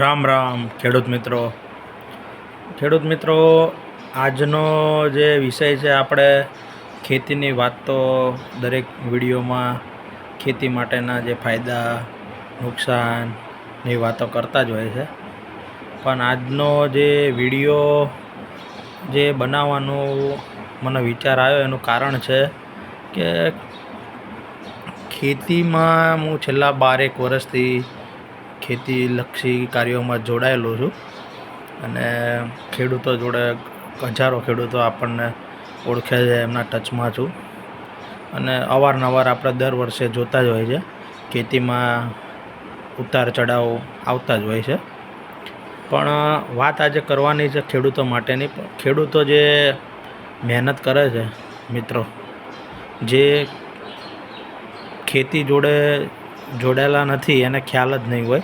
રામ રામ, ખેડૂત મિત્રો. ખેડૂત મિત્રો, આજનો જે વિષય છે આપણે ખેતીની વાત તો દરેક વિડીયોમાં ખેતી માટેના જે ફાયદા નુકસાનની વાતો કરતા જ હોય છે. પણ આજનો જે વીડિયો જે બનાવવાનું મને વિચાર આવ્યો, એનું કારણ છે કે ખેતીમાં હું છેલ્લા બારેક વર્ષથી ખેતીલક્ષી કાર્યોમાં જોડાયેલો છું. અને ખેડૂતો જોડે હજારો ખેડૂતો આપણને ઓળખે છે, એમના ટચમાં છું. અને અવારનવાર આપણે દર વર્ષે જોતા જ હોય છે, ખેતીમાં ઉતાર ચઢાવ આવતા જ હોય છે. પણ વાત આજે કરવાની છે ખેડૂતો માટેની. ખેડૂતો જે મહેનત કરે છે મિત્રો, જે ખેતી જોડે જોડાયેલા નથી, એને ખ્યાલ જ નહીં હોય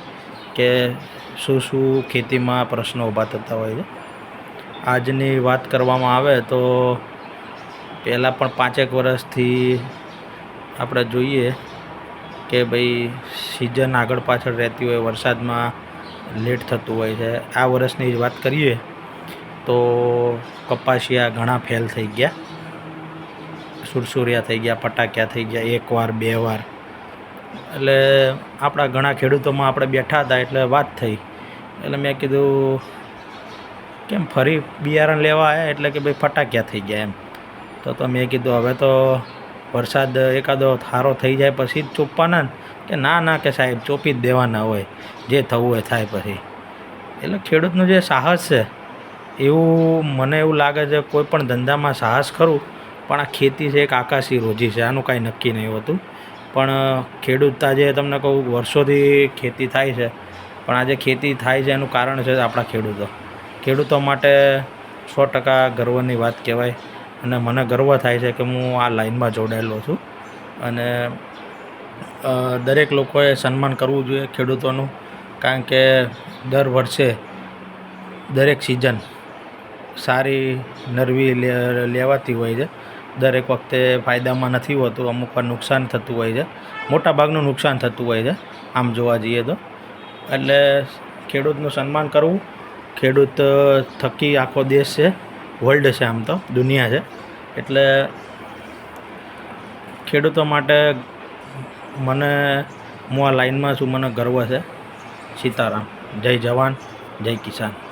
કે શું શું ખેતીમાં પ્રશ્નો ઊભા થતા હોય છે. આજની વાત કરવામાં આવે તો પહેલાં પણ પાંચેક વર્ષથી આપણે જોઈએ કે ભાઈ સિઝન આગળ પાછળ રહેતી હોય, વરસાદમાં લેટ થતું હોય છે. આ વર્ષની જ વાત કરીએ તો કપાસિયા ઘણા ફેલ થઈ ગયા. સુરસુરિયા થઈ ગયા, ફટાક્યા થઈ ગયા, એક વાર, બે વાર. એટલે આપણા ઘણા ખેડૂતોમાં આપણે બેઠા હતા એટલે વાત થઈ. એટલે મેં કીધું, કેમ ફરી બિયારણ લેવા આવ્યા એટલે કે ભાઈ ફટાક્યા થઈ ગયા એમ. તો તો મેં કીધું, હવે તો વરસાદ એકાદો થારો થઈ જાય પછી જ ચોપવાના કે ના ના, કે સાહેબ, ચોપી જ દેવાના હોય. જે થવું હોય થાય પછી. એટલે ખેડૂતનું જે સાહસ છે, એવું મને એવું લાગે છે કોઈ પણ ધંધામાં સાહસ ખરું, પણ આ ખેતી છે એક આકાશી રોજી છે. આનું કાંઈ નક્કી નહીં હોતું. પણ ખેડૂત આજે તમને કહું, વર્ષોથી ખેતી થાય છે. પણ આજે ખેતી થાય છે એનું કારણ છે આપણા ખેડૂતો. ખેડૂતો માટે સો ટકા ગર્વની વાત કહેવાય. અને મને ગર્વ થાય છે કે હું આ લાઈનમાં જોડાયેલો છું. અને દરેક લોકોએ સન્માન કરવું જોઈએ ખેડૂતોનું. કારણ કે દર વર્ષે દરેક સિઝન સારી નરવી લેવાતી હોય છે. દરેક વખતે ફાયદામાં નથી હોતું, અમુક વાર નુકસાન થતું હોય છે. મોટા ભાગનું નુકસાન થતું હોય છે, આમ જોવા જઈએ તો. એટલે ખેડૂતનું સન્માન કરવું, ખેડૂત થકી આખો દેશ છે વર્લ્ડ છે આમ તો, દુનિયા છે. એટલે ખેડૂતો માટે મને, હું આ લાઈનમાં છું, મને ગર્વ છે. સીતારામ. જય જવાન, જય કિસાન.